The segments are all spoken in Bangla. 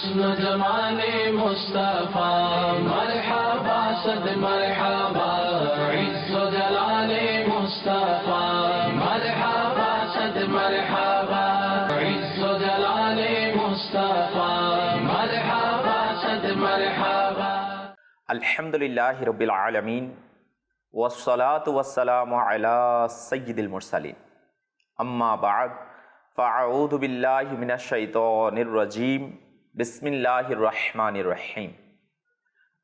حسن مصطفى. مرحبا صد مرحبا. عز مصطفى. مرحبا صد مرحبا. عز مصطفى. مرحبا صد مرحبا. الحمد لله رب العالمين والصلاة والسلام على سيد المرسلين أما بعد فأعوذ بالله من الشيطان الرجيم বিসমিল্লাহির রহমান রহিম।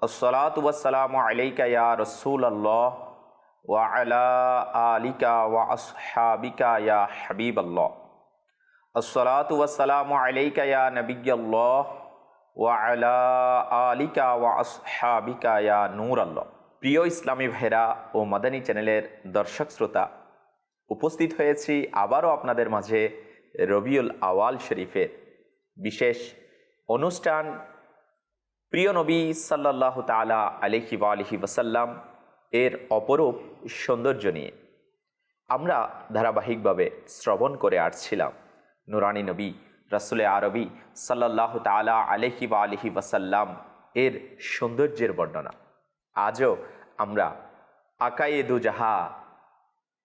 আসসালাতু ওয়াসসালামু আলাইকা ইয়া রাসূলুল্লাহ ওয়া আলা আলিকা ওয়া ইয়া হাবিবাল্লাহ। আসসালাতু ওয়াসসালামু আলাইকা ওয়া নূর আল্লাহ প্রিয় ইসলামী ভাইরা ও মাদানী চ্যানেলের দর্শক শ্রোতা, উপস্থিত হয়েছি আবারও আপনাদের মাঝে রবিউল আওয়াল শরীফের বিশেষ অনুষ্ঠান প্রিয় নবী সাল্লাহ তালা আলহি আলহি ওসাল্লাম এর অপরূপ সৌন্দর্য নিয়ে। আমরা ধারাবাহিকভাবে শ্রবণ করে আসছিলাম। নুরানি নবী, রাসুলে আরবি সাল্লাহ তালা আলহি বা আলহি ওয়াসাল্লাম এর সৌন্দর্যের বর্ণনা। আজও আমরা আকায়েদু জাহা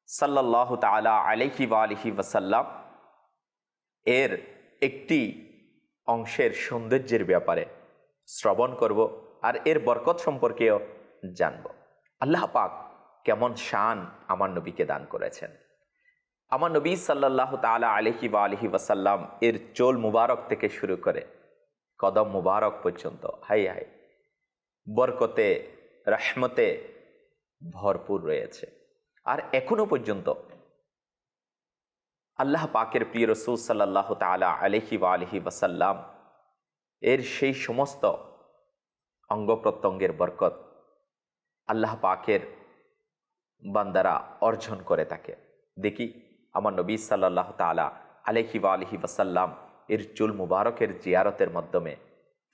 সাল্লাহ তালা আলহি বা আলহি ওয়াসাল্লাম এর একটি অংশের সৌন্দর্যের ব্যাপারে শ্রবণ করব আর এর বরকত সম্পর্কেও জানব। আল্লাহ পাক কেমন শান আমার নবীকে দান করেছেন। আমার নবী সাল্লাহ তালা আলহি বা আলহি ওয়াসাল্লাম এর চোল মুবারক থেকে শুরু করে কদম মুবারক পর্যন্ত, হাই হাই, বরকতে, রহমতে ভরপুর রয়েছে। আর এখনও পর্যন্ত আল্লাহ পাকের প্রিয় রসুল সাল্লাহ তালা আলহি বা আলহি ওয়াসাল্লাম এর সেই সমস্ত অঙ্গ প্রত্যঙ্গের বরকত আল্লাহ পাকের বান্দারা অর্জন করে থাকে। দেখি, আমার নবী সাল্লাহ তালা আলহি বা আলহি ওয়াসাল্লাম এর চুল মুবারকের জিয়ারতের মাধ্যমে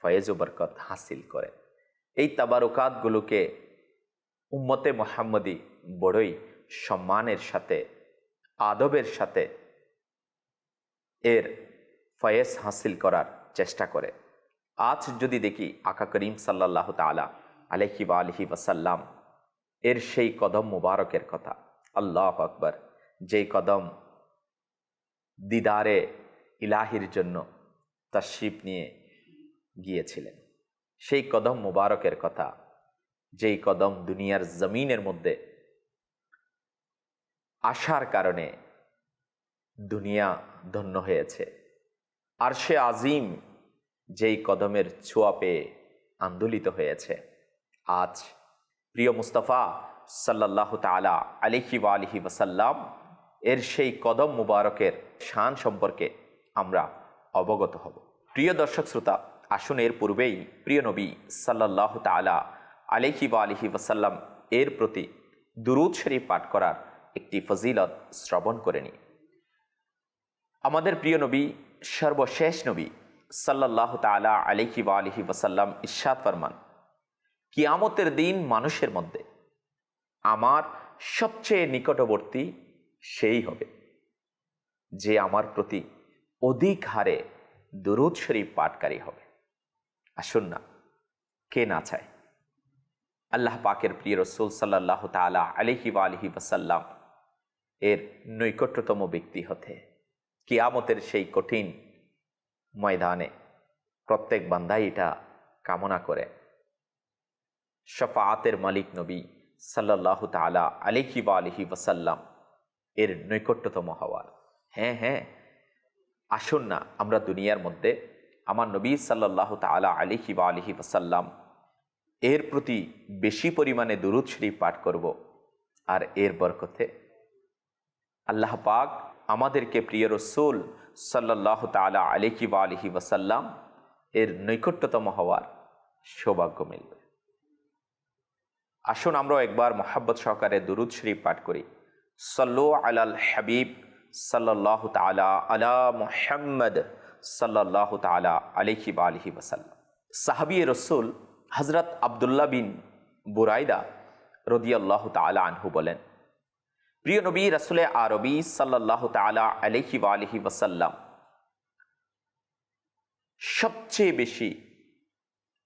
ফয়েজ ও বরকত হাসিল করে। এই তাবারুকাতগুলোকে উম্মতে মোহাম্মদী বড়ই সম্মানের সাথে, আদবের সাথে এর ফয়েজ হাসিল করার চেষ্টা করে। আজ যদি দেখি আকা করিম সাল্লাহ তালা আলহি বা আলহি ওয়াসাল্লাম এর সেই কদম মুবারকের কথা, আল্লাহ আকবর, যেই কদম দিদারে ইলাহির জন্য তাশিপ নিয়ে গিয়েছিলেন, সেই কদম মুবারকের কথা, যেই কদম দুনিয়ার জমিনের মধ্যে আসার কারণে দুনিয়া ধন্য হয়েছে। আর সে আজিম যেই কদমের ছোঁয়া পেয়ে আন্দোলিত হয়েছে। আজ প্রিয় মুস্তফা সাল্লাহ তালা আলিহি বা আলিহি ওসাল্লাম এর সেই কদম মুবারকের শান সম্পর্কে আমরা অবগত হব। প্রিয় দর্শক শ্রোতা, আসুন এর পূর্বেই প্রিয় নবী সাল্লাহ তালা আলিহি বা আলিহি ওসাল্লাম এর প্রতি দুরুদ পাঠ করার একটি ফজিলত শ্রবণ করে নিই। আমাদের প্রিয় নবী, সর্বশেষ নবী সাল্লাহ তালা আলিহি বা আলিহি ওসাল্লাম ইশাদ ফরমান, কিয়ামতের দিন মানুষের মধ্যে আমার সবচেয়ে নিকটবর্তী সেই হবে, যে আমার প্রতি অধিক হারে দুরুদ শরীফ পাঠকারী হবে। আসুন না, কে না চায়? আল্লাহ পাকের প্রিয় রসুল সাল্লাহ তালা আলিহি বা আলহি ওসাল্লাম এর নৈকট্যতম ব্যক্তি হতে কিয়ামতের সেই কঠিন ময়দানে প্রত্যেক বান্দাই এটা কামনা করে। শফাতের মালিক নবী সাল্লাহ তালা আলিহি বা আলিহি ওসাল্লাম এর নৈকট্যতম হওয়ার। হ্যাঁ হ্যাঁ আসুন না আমরা দুনিয়ার মধ্যে আমার নবী সাল্লাহ তালা আলিহি বা আলিহি ওসাল্লাম এর প্রতি বেশি পরিমাণে দুরুদ পাঠ করব। আর এর বরকতে আল্লাহ পাক আমাদেরকে প্রিয় রসুল সাল্লাহ তালা আলিহি বা আলিহি ওসাল্লাম এর নৈকট্যতম হওয়ার সৌভাগ্য মিলবে। আসুন আমরা একবার মোহাব্বত সহকারে দুরুদ শরীফ পাঠ করি। সল্লো আলাল হাবিব সাল্লাহ তালা আলা মোহাম্মদ সাল্লাহ তালা আলিহি বা আলহি ওসাল্লাম সাহাবি রসুল হজরত আবদুল্লাহ বিন বুরাইদা রদিয়াল্লাহ তালা আনহু বলেন প্রিয় নবী রসুল আরবি সাল্লাহ তালা আলহি আলহি ওসাল্লাম সবচেয়ে বেশি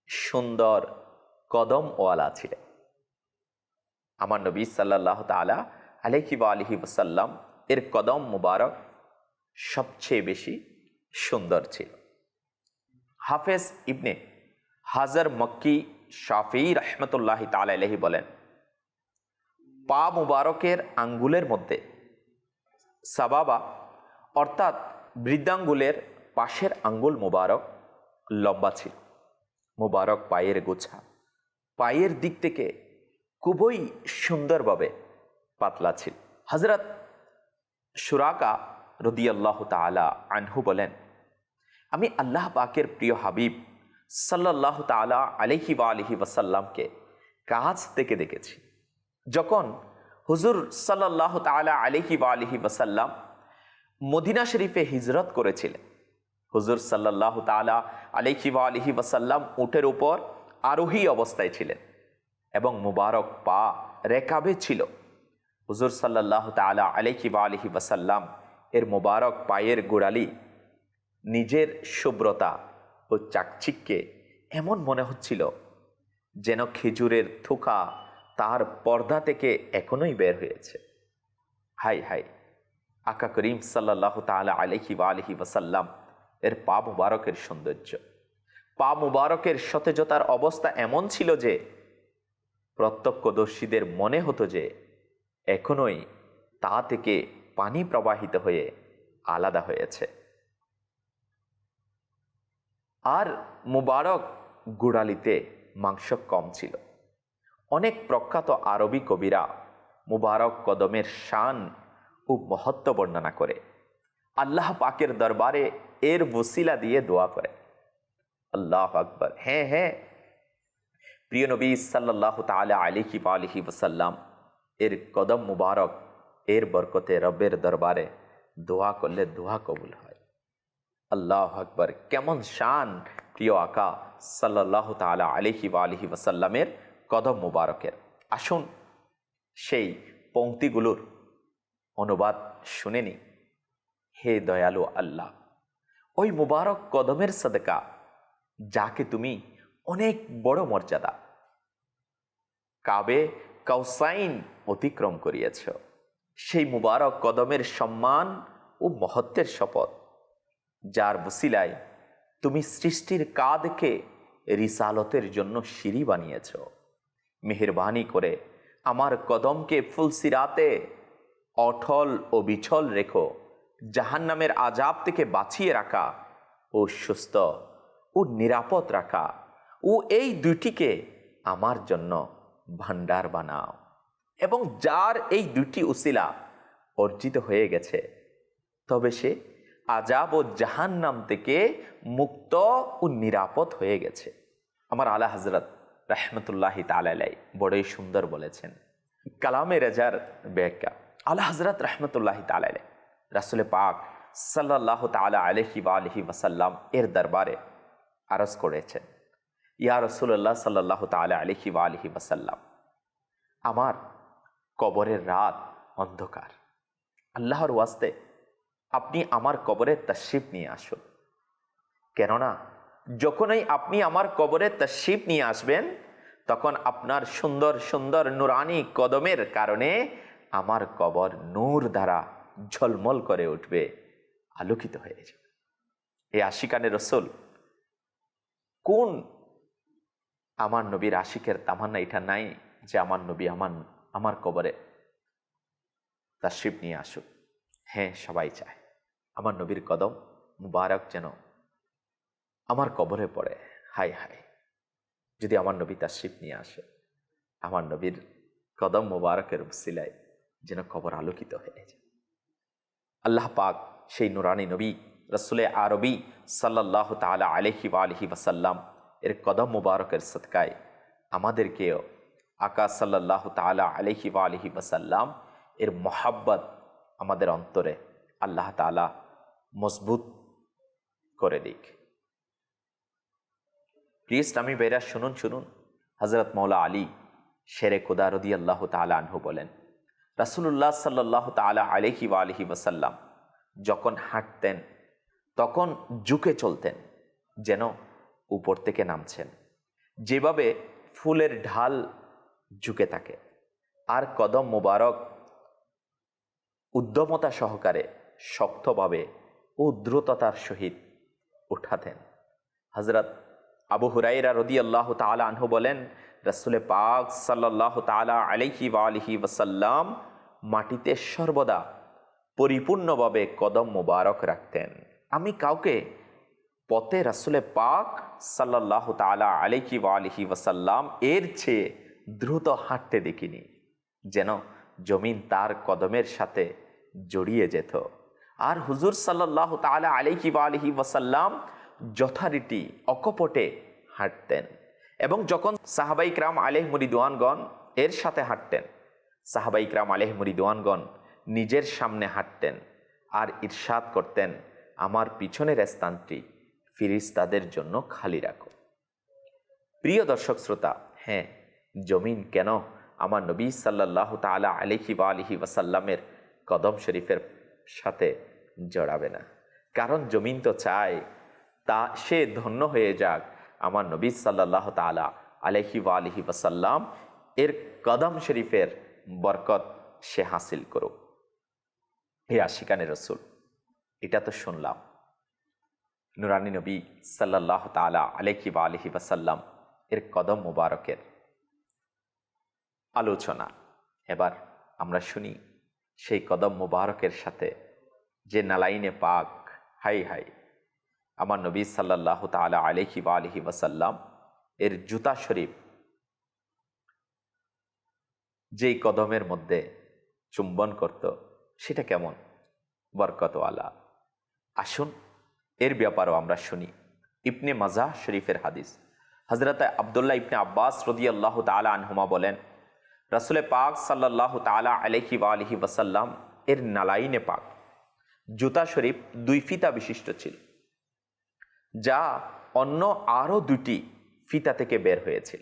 সুন্দর কদম ওয়ালা ছিলেন। আমার নবী সাল্লাহ তালা আলহি আলহি ওসাল্লাম এর কদম মুবারক সবচেয়ে বেশি সুন্দর ছিল। হাফেজ ইবনে হাজার মক্কি শাফি রহমতুল্লাহ তালাহি বলেন পা মুবারকের আঙ্গুলের মধ্যে। সাবাবা, অর্থাৎ বৃদ্ধাঙ্গুলের পাশের আঙ্গুল মুবারক লম্বা ছিল। মুবারক পায়ের গোছা। পায়ের দিক থেকে খুবই সুন্দরভাবে পাতলা ছিল। হজরত সুরাকা রদিয়াল্লাহ তালা আনহু বলেন, আমি আল্লাহ পাকের প্রিয় হাবিব সাল্লাহ তালা আলহি বা আলহি ওয়াসাল্লামকে কাছ থেকে দেখেছি। যখন হুজুর সাল্লাহ তালা আলহি বা আলহি ওয়াসাল্লাম মদিনা শরীফে হিজরত করেছিলেন, হুজুর সাল্লাহ তালা আলহি বা আলহি ওয়াসাল্লাম উটের উপর আরোহী অবস্থায় ছিলেন এবং মুবারক পা রেকাবে ছিল। হুজুর সাল্লাহ তালা আলহি বা আলহি ওয়াসাল্লাম এর মুবারক পায়ের গোড়ালি নিজের শুভ্রতা ও চাকচিককে এমন মনে হচ্ছিল যেন খেজুরের থোকা তার পর্দা থেকে এখনোই বের হয়েছে। হাই হাই। আকা করিম সাল্লাহ তালা আলহি বা আলহি ওয়াসাল্লাম এর পা মুবারকের সৌন্দর্য। পা মুবারকের সতেজতার অবস্থা এমন ছিল যে, প্রত্যক্ষদর্শীদের মনে হতো যে, এখনোই তা থেকে পানি প্রবাহিত হয়ে আলাদা হয়েছে। আর মুবারক গুড়ালিতে মাংস কম ছিল। অনেক প্রখ্যাত আরবি কবিরা মুবারক কদমের শান ও মহত্ব বর্ণনা করে। আল্লাহ পাকের দরবারে এর বসিলা দিয়ে দোয়া করে। আল্লাহ আকবর। হ্যাঁ হ্যাঁ। প্রিয় নবী সাল্লাহ তালা আলিহি আলিহি ওসাল্লাম এর কদম মুবারক, এর বরকতে রব্বের দরবারে দোয়া করলে দোয়া কবুল হয়। আল্লাহ আকবর। কেমন শান প্রিয় আকা সাল্লাহ তালা আলিহি আলিহি ওসাল্লামের কদম মুবারকের। আসুন সেই পংক্তিগুলোর অনুবাদ শুনেনি হে দয়ালু আল্লাহ, ওই মুবারক কদমের সদকা, যাকে তুমি অনেক বড় মর্যাদা, কাবে কাউসাইন অতিক্রম করিয়েছ। সেই মুবারক কদমের সম্মান ও মহত্বের শপথ, যার বসিলায় তুমি সৃষ্টির কাঁধকে রিসালতের জন্য সিঁড়ি বানিয়েছ। মেহরবানি করে। আমার কদমকে ফুলসিরাতে অঠল ও বিছল রেখো। জাহান্নামের আজাব থেকে বাঁচিয়ে রাখা ও সুস্থ ও নিরাপদ রাখা। ও এই দুইটিকে আমার জন্য ভান্ডার বানাও। এবং যার এই দুটি উসিলা অর্জিত হয়ে গেছে, তবে সে আজাব ও জাহান্নাম থেকে মুক্ত ও নিরাপদ হয়ে গেছে। আমার আলা হজরত রহমতুল্লাহ তালাই বড়ই সুন্দর বলেছেন। কালামে রেজার ব্যাখ্যা, আলা হজরত রহমতুল্লাহ তালাই রাসুলে পাক সাল্লাহ তালা আলহি বা আলহি ওয়াসাল্লাম এর দরবারে আরজ করেছেন, ইয়া রসুল্লাহ সাল্লাহ তালা আলহি বা আলহি ওয়াসাল্লাম, আমার কবরের রাত অন্ধকার, আল্লাহর ওয়াস্তে আপনি আমার কবরের তশিফ নিয়ে আসুন। কেননা যখনই আপনি আমার কবরে তশিফ নিয়ে আসবেন, তখন আপনার সুন্দর সুন্দর নুরানি কদমের কারণে আমার কবর নূর দ্বারা ঝলমল করে উঠবে, আলোকিত হয়ে যাবে। এই আশিকানে রসুল, কোন আমার নবীর আশিকের তামান্না এটা নাই যে আমার নবী আমার আমার কবরে তার শিব নিয়ে আসুক। হ্যাঁ সবাই চায়। আমার নবীর কদম মুবারক যেন আমার কবরে পড়ে। হাই হাই। যদি আমার নবী তার শিব নিয়ে আসে, আমার নবীর কদম মোবারকের সিলায় যেন কবর আলোকিত হয়ে যায়। আল্লাহ পাক সেই নুরানি নবী, রসুলে আরবি সাল্লাহ তালা আলহি আলহি ওয়াসাল্লাম এর কদম মুবারকের সৎকায় আমাদেরকেও আকা সাল্লাহ তালা আলহি আলহি ওয়াসাল্লাম এর মহাব্বত আমাদের অন্তরে আল্লাহ তালা মজবুত করে দিক। প্রিয় ইসলামী বেরা শুনুন শুনুন। হজরত মৌলা আলী, শেরে কুদারদি আল্লাহ তালা আনহু বলেন রাসুল্লাহ সাল্লাহ তালা আলহি আলহি ওয়াসাল্লাম যখন হাঁটতেন, তখন ঝুঁকে চলতেন, যেন উপর থেকে নামছেন। যেভাবে ফুলের ঢাল ঝুঁকে থাকে, আর কদম মোবারক উদ্যমতা সহকারে শক্তভাবে ও দ্রুততার সহিত উঠাতেন। হজরত আবু হুরাইরা রদি আল্লাহ তালা আনহু বলেন, রসুলে পাক সাল্লাহ তালা আলহি বা আলহি ওসাল্লাম মাটিতে সর্বদা পরিপূর্ণভাবে কদম মোবারক রাখতেন। আমি কাউকে পথে রাসুলে পাক সাল্লাহ তালা আলহি বা আলহি ওসাল্লাম এর চেয়ে দ্রুত হাঁটতে দেখিনি, যেন জমিন তার কদমের সাথে জড়িয়ে যেত। আর হুজুর সাল্লাহ তালা আলহি বা আলহি ওসাল্লাম যথারীতি অকপটে হাঁটতেন এবং যখন সাহাবাইক রাম আলেহ মুরিদওয়ানগণ এর সাথে হাঁটতেন সাহাবাইক রাম আলেহ মুরিদওয়ানগণ নিজের সামনে হাঁটতেন আর ঈর্ষাদ করতেন, আমার পিছনের স্থানটি ফিরিস্তাদের জন্য খালি রাখো। প্রিয় দর্শক শ্রোতা হ্যাঁ জমিন কেন আমার নবী সাল্লাহ তালা আলিহি বা আলিহি ওয়াসাল্লামের কদম শরীফের সাথে জড়াবে না? কারণ জমিন তো চায় তা সে ধন্য হয়ে যাক। আমার নবী সাল্লাহ তালা আলহি আলহি ওয়াসাল্লাম এর কদম শরীফের বরকত সে হাসিল করুক। হে আশিকানে রসুল, এটা তো শুনলাম। নুরানি নবী সাল্লাহ তালা আলহি বা আলহি ওয়াসাল্লাম এর কদম মুবারকের আলোচনা। এবার আমরা শুনি সেই কদম মুবারকের সাথে যে নালাইনে পাক, হাই হাই আমার নবী সাল্লাহ তালা আলহি বা আলহি ওয়াসাল্লাম এর জুতা শরীফ যেই কদমের মধ্যে চুম্বন করত, সেটা কেমন? বরকতওয়ালা। আসুন, এর ব্যাপারও আমরা শুনি। ইবনে মাজা শরীফের হাদিস। হজরত আবদুল্লাহ ইবনে আব্বাস রদি আল্লাহ তালা আনহুমা বলেন, রাসুলে পাক সাল্লাহ তালা আলহি বা আলহি ওয়াসাল্লাম এর নালাইনে পাক। জুতা শরীফ দুই ফিতা বিশিষ্ট ছিল। যা অন্য আরও দুটি ফিতা থেকে বের হয়েছিল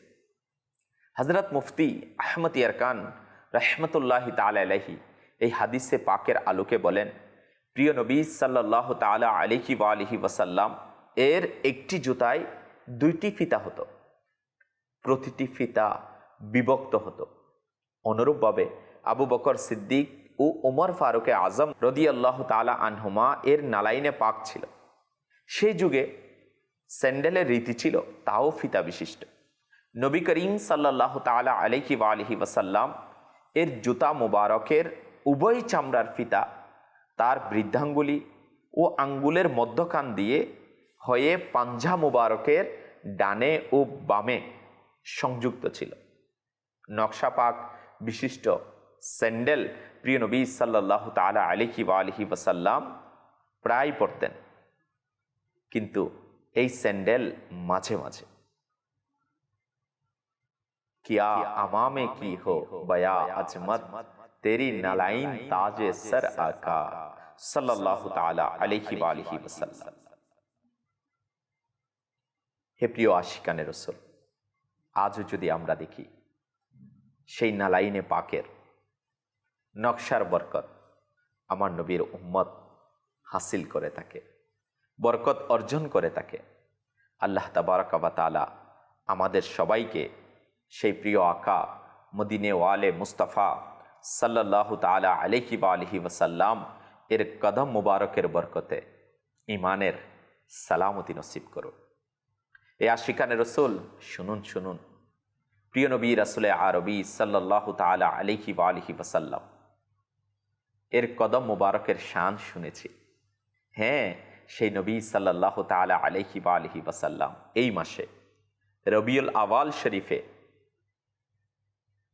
হজরত মুফতি আহমদ ইয়ারকান রহমতুল্লাহ তালাহি এই হাদিসে পাকের আলোকে বলেন, প্রিয় নবী সাল্লাহ তালা আলিহি বা আলিহি ওয়াসাল্লাম, এর একটি জুতায় দুইটি ফিতা হতো। প্রতিটি ফিতা বিভক্ত হতো। অনুরূপভাবে আবু বকর সিদ্দিক ও উমর ফারুকে আজম রদি আল্লাহ তালা আনহুমা এর নালাইনে পাক ছিল। সেই যুগে স্যান্ডেলের রীতি ছিল তাও ফিতা বিশিষ্ট। নবী করিম সাল্লাহ তালা আলহি বা আলহি ওয়াসাল্লাম এর জুতা মুবারকের উভয় চামড়ার ফিতা, তার বৃদ্ধাঙ্গুলি ও আঙ্গুলের মধ্যখান দিয়ে হয়ে পাঞ্জা মুবারকের ডানে ও বামে সংযুক্ত ছিল। নকশা পাক বিশিষ্ট স্যান্ডেল প্রিয় নবী সাল্লাহ তালা আলিহি বা আলহি ওয়াসাল্লাম প্রায় পড়তেন কিন্তু এই স্যান্ডেল মাঝে মাঝে। কিয়া আমামে কি হো বয়া আজমত, তেরি নালাইন তাজে সর আকা, সাল্লাল্লাহু তাআলা আলাইহি ওয়া আলিহি ওয়াসাল্লাম। হে প্রিয় আশিকানে রসুল, আজও যদি আমরা দেখি, সেই নালাইনে পাকের নকশার বরকত আমার নবীর উম্মত হাসিল করে থাকে। বরকত অর্জন করে থাকে আল্লাহ তাবারকাবা আমাদের সবাইকে সেই প্রিয় আকা, মদিনে ওয়ালে মুস্তাফা সাল্লাহ তালা আলহি বা আলহি ওসাল্লাম এর কদম মুবারকের বরকতে ইমানের সালামতি নসিব করো এ আশিকানে রসুল, শুনুন শুনুন। প্রিয় নবী রাসুলে আরবি সাল্লাহ তালা আলহি বা আলহি ওসাল্লাম এর কদম মুবারকের শান শুনেছি। হ্যাঁ সেই নবী সাল্লাহ তালা আলহি বা আলহি ওসাল্লাম এই মাসে রবিউল আওয়াল শরীফে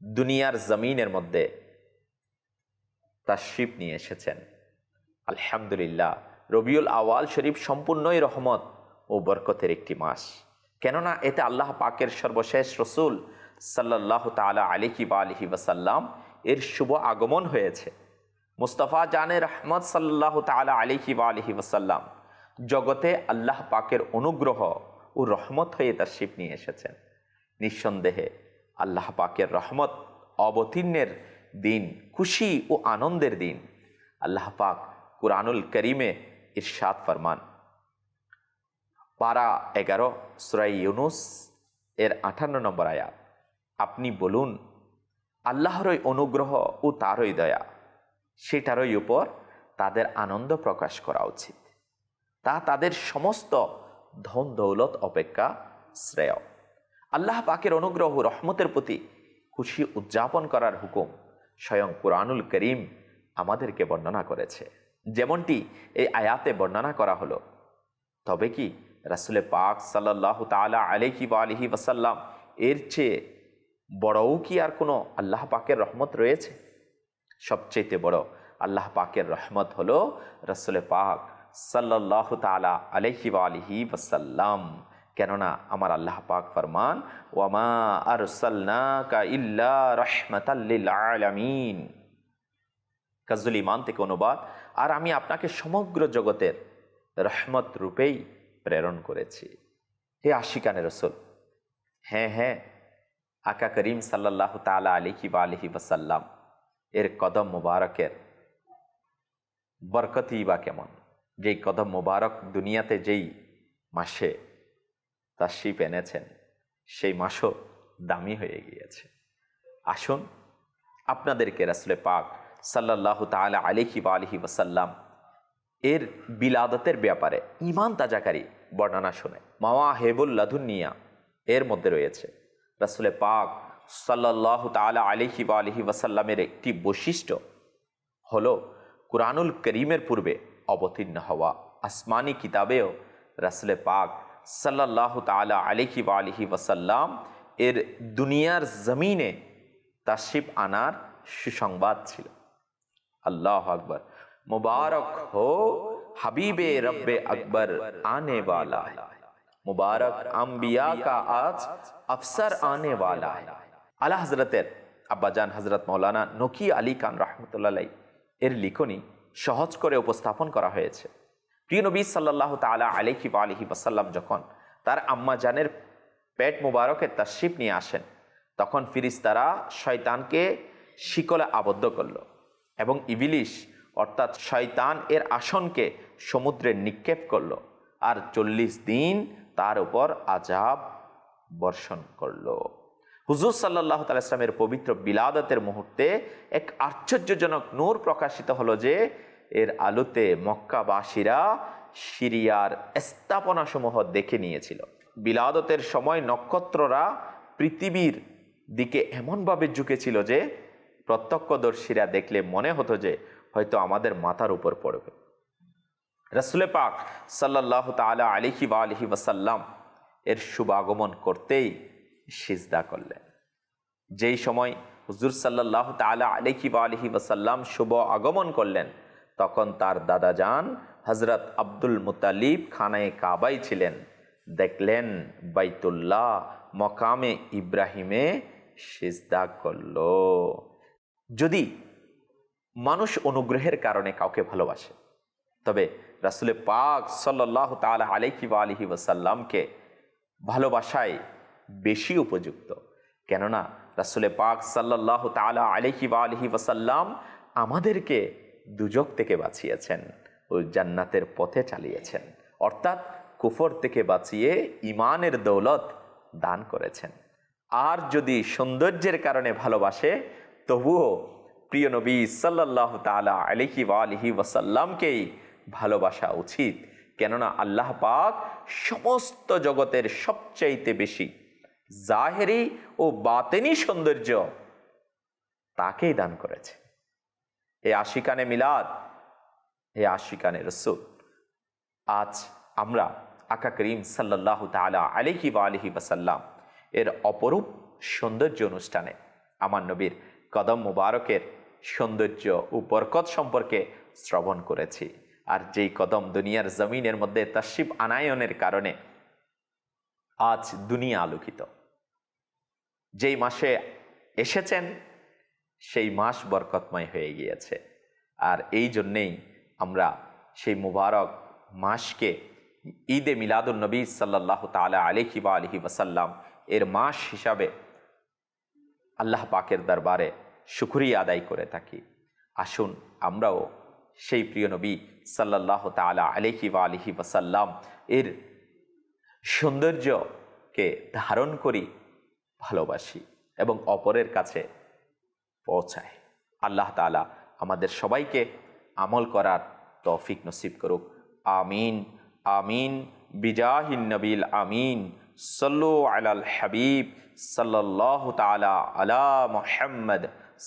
দুনিয়ার জমিনের মধ্যে তাশরিফ নিয়ে এসেছেন। আলহামদুলিল্লাহ, রবিউল আওয়াল শরীফ সম্পূর্ণই রহমত ও বরকতের একটি মাস। কেননা এতে আল্লাহ পাকের সর্বশেষ রসুল সাল্লাহ তালা আলিহি বা আলহি ওয়াসাল্লাম এর শুভ আগমন হয়েছে। মুস্তফা জানে রহমত সাল্লাহ তালা আলিহি বা আলহি ওয়াসাল্লাম জগতে আল্লাহ পাকের অনুগ্রহ ও রহমত হয়ে তার শিব নিয়ে এসেছেন। নিঃসন্দেহে আল্লাহ পাকের রহমত অবতীর্ণের দিন, খুশি ও আনন্দের দিন। আল্লাহ পাক কুরআনুল করিমে ইরশাদ ফরমান। পারা এগারো সুরাই ইউনুস এর আঠান্ন নম্বর আয়াত। আপনি বলুন, আল্লাহরই অনুগ্রহ ও তারই দয়া, সেটারই উপর তাদের আনন্দ প্রকাশ করা উচিত। তা তাদের সমস্ত ধন দৌলত, অপেক্ষা, শ্রেয়। আল্লাহ পাকের অনুগ্রহ, রহমতের প্রতি খুশি উদযাপন করার হুকুম স্বয়ং কুরআনুল করিম আমাদেরকে বর্ণনা করেছে। যেমনটি এই আয়াতে বর্ণনা করা হলো, তবে কি রাসুলে পাক সাল্লাহ তালা আলহি বা আলহি ওয়াসাল্লাম এর চেয়ে বড়ও কি আর কোনো আল্লাহ পাকের রহমত রয়েছে? সবচেয়ে বড় আল্লাহ পাকের রহমত হলো রসুল পাক সাল্লাহ তালা আলহি আলহি ওসাল্লাম কেননা আমার আল্লাহ পাক ফরমান, ওয়ামা আর কা ইল্লা রহমতাল্লিল আলামিন। কাজুল ইমান থেকে অনুবাদ, আর আমি আপনাকে সমগ্র জগতের রহমত রূপেই প্রেরণ করেছি। হে আশিকানে রসুল হ্যাঁ হ্যাঁ আকা করিম সাল্লাহ তালা আলিহি বা আলিহি ওসাল্লাম এর কদম মুবারকের বরকতই বা কেমন? যেই কদম মোবারক দুনিয়াতে যেই মাসে তার শিপ এনেছেন, সেই মাসও দামি হয়ে গিয়েছে। আসুন, আপনাদেরকে রাসুলে পাক সাল্লাহ তালা আলিহি বা আলিহি ওসাল্লাম এর বিলাদতের ব্যাপারে ইমান তাজাকারী বর্ণনা শুনে মাওয়া হেবুল লাধুনিয়া এর মধ্যে রয়েছে। রাসুলে পাক সাল্লাহ তালা আলিহি বা আলিহি ওয়াসাল্লামের একটি বৈশিষ্ট্য হলো, কুরআনুল করিমের পূর্বে অবতীর্ণ হওয়া আসমানি কিতাবেও রাসুলে পাক সাল্লাহ তালা আলিহি বা আলিহি ওয়াসাল্লাম এর দুনিয়ার জমিনে তাশিব আনার সুসংবাদ ছিল আল্লাহ আকবর मुबारक हो हबीबे रब्बे अकबर आने वाला है मुबारक अम्बिया का आज अफसर आने वाला है আলা হজরতের আব্বাজান হজরত মৌলানা নকি আলী খান রহমতুল্লাহ এর লিখনি সহজ করে উপস্থাপন করা হয়েছে। প্রিয় নবী সাল্লাহ তালা আলিহি বা আলহি ওয়াসাল্লাম যখন তার আম্মা জানের পেট মুবারকের তাশিপ নিয়ে আসেন, তখন ফিরিস্তারা শয়তানকে শিকলে আবদ্ধ করল এবং ইবিলিশ, অর্থাৎ শয়তান এর আসনকে সমুদ্রে নিক্ষেপ করল আর চল্লিশ দিন তার উপর আজাব বর্ষণ করল। হুজুর সাল্লাহ তালামের পবিত্র বিলাদতের মুহূর্তে এক আশ্চর্যজনক নূর প্রকাশিত হলো যে, এর আলোতে মক্কাবাসীরা সিরিয়ার স্থাপনাসমূহ দেখে নিয়েছিল। বিলাদতের সময় নক্ষত্ররা পৃথিবীর দিকে এমনভাবে ঝুঁকেছিল যে, প্রত্যক্ষদর্শীরা দেখলে মনে হতো যে, হয়তো আমাদের মাথার উপর পড়বে। রসুলে পাক সাল্লাহ তালা আলিহি বা আলহি ওয়াসাল্লাম এর শুভাগমন করতেই সিজদা করলেন। যেই সময় হুজুর সাল্লাহ তালা আলিহি বা আলহি ওয়াসাল্লাম শুভ আগমন করলেন, তখন তার দাদা যান হজরত আব্দুল মুতালিব খানায় কাবাই ছিলেন। দেখলেন বাইতুল্লাহ মকামে ইব্রাহিমে সিজদা করল। যদি মানুষ অনুগ্রহের কারণে কাউকে ভালোবাসে, তবে রাসুলে পাক সাল্লাহ তালা আলহি বা আলহি ওসাল্লামকে ভালোবাসায় বেশি উপযুক্ত। কেননা রাসুলে পাক সাল্লাহ তালা আলহি বা আলহি ওসাল্লাম আমাদেরকে দুজক থেকে বাঁচিয়েছেন ও জান্নাতের পথে চালিয়েছেন। অর্থাৎ কুফর থেকে বাঁচিয়ে ইমানের দৌলত দান করেছেন। আর যদি সৌন্দর্যের কারণে ভালোবাসে, তবুও প্রিয় নবী সাল্লাহ তালা আলিহি বা আলিহি ওয়াসাল্লামকেই ভালোবাসা উচিত। কেননা আল্লাহ পাক সমস্ত জগতের সবচাইতে বেশি জাহেরি ও বাতেনি সৌন্দর্য তাকেই দান করেছে। হে আশিকানে মিলাদ, হে আশিকানে রসুল, আজ আমরা আকা করিম সাল্লাহ তালা আলিহি বা আলিহি ওয়াসাল্লাম এর অপরূপ সৌন্দর্য অনুষ্ঠানে আমার নবীর কদম মুবারকের সৌন্দর্য ও বরকত সম্পর্কে শ্রবণ করেছি। আর যেই কদম দুনিয়ার জমিনের মধ্যে তাশিব আনায়নের কারণে আজ দুনিয়া আলোকিত। যেই মাসে এসেছেন, সেই মাস বরকতময় হয়ে গিয়েছে। আর এই জন্যেই আমরা সেই মুবারক মাসকে ঈদে মিলাদুল নবী সাল্লাহ তালা আলহি বা আলহি ওসাল্লাম এর মাস হিসাবে আল্লাহ পাকের দরবারে শুক্রিয়া আদায় করে থাকি। আসুন আমরাও সেই প্রিয় নবী সাল্লাহ তালা আলহি বা আলহি ওসাল্লাম এর সৌন্দর্যকে ধারণ করি, ভালোবাসি এবং অপরের কাছে পৌঁছায় আল্লাহ তালা আমাদের সবাইকে আমল করার তৌফিক নসিব করুক। আমিন আমিন, বিজাহিন নবিল আমিন। সল্লু আলাল হাবিব সাল্লাহ তালা আলা মোহাম্মদ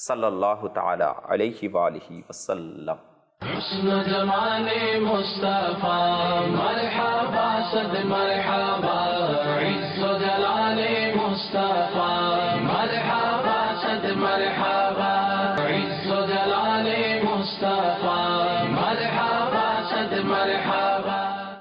সাল্লাহ তালা আলহি আলহি ওসাল্লাম حسن جمال مصطفیٰ مرحبا صد مرحبا عز